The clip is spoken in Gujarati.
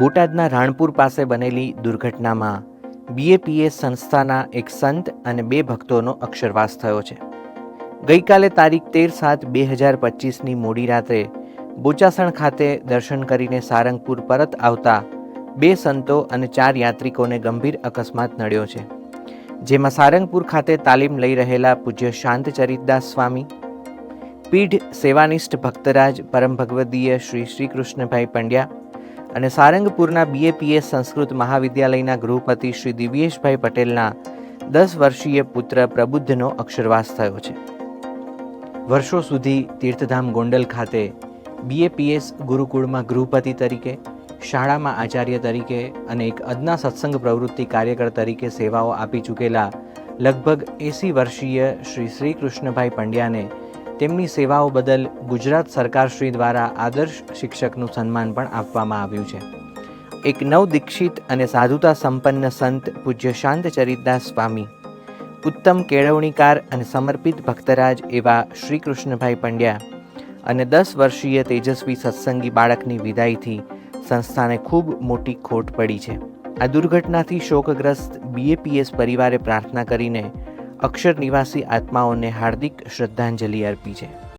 બોટાદના રાણપુર પાસે બનેલી દુર્ઘટનામાં બીએપીએ સંસ્થાના એક સંત અને બે ભક્તોનો અક્ષરવાસ થયો છે. ગઈકાલે તારીખ તેર સાત બે હજાર પચીસની મોડી રાત્રે બોચાસણ ખાતે દર્શન કરીને સારંગપુર પરત આવતા બે સંતો અને ચાર યાત્રિકોને ગંભીર અકસ્માત નડ્યો છે. જેમાં સારંગપુર ખાતે તાલીમ લઈ રહેલા પૂજ્ય શાંત ચરિતદાસ સ્વામી, પીઢ સેવાનિષ્ઠ ભક્તરાજ પરમ ભગવદીય શ્રી શ્રી કૃષ્ણભાઈ પંડ્યા અને સારંગપુરના બીએપીએસ સંસ્કૃત મહાવિદ્યાલયના ગૃહપતિ શ્રી દિવ્યેશભાઈ પટેલના દસ વર્ષીય પુત્ર પ્રબુદ્ધનો અક્ષરવાસ થયો છે. વર્ષો સુધી તીર્થધામ ગોંડલ ખાતે બીએપીએસ ગુરુકુળમાં ગૃહપતિ તરીકે, શાળામાં આચાર્ય તરીકે અને એક અદના સત્સંગ પ્રવૃત્તિ કાર્યકર તરીકે સેવાઓ આપી ચૂકેલા લગભગ એંસી વર્ષીય શ્રી શ્રી કૃષ્ણભાઈ પંડ્યાને તેમની સેવાઓ બદલ ગુજરાત સરકારશ્રી દ્વારા આદર્શ શિક્ષકનું સન્માન પણ આપવામાં આવ્યું છે. એક નવદીક્ષિત અને સાધુતા સંપન્ન સંત પૂજ્ય શાંત ચરિતદાસ સ્વામી, ઉત્તમ કેળવણીકાર અને સમર્પિત ભક્તરાજ એવા શ્રી કૃષ્ણભાઈ પંડ્યા અને દસ વર્ષીય તેજસ્વી સત્સંગી બાળકની વિદાયથી સંસ્થાને ખૂબ મોટી ખોટ પડી છે. આ દુર્ઘટનાથી શોકગ્રસ્ત બીએપીએસ પરિવારે પ્રાર્થના કરીને અક્ષર નિવાસી આત્માઓને હાર્દિક શ્રદ્ધાંજલિ અર્પી છે.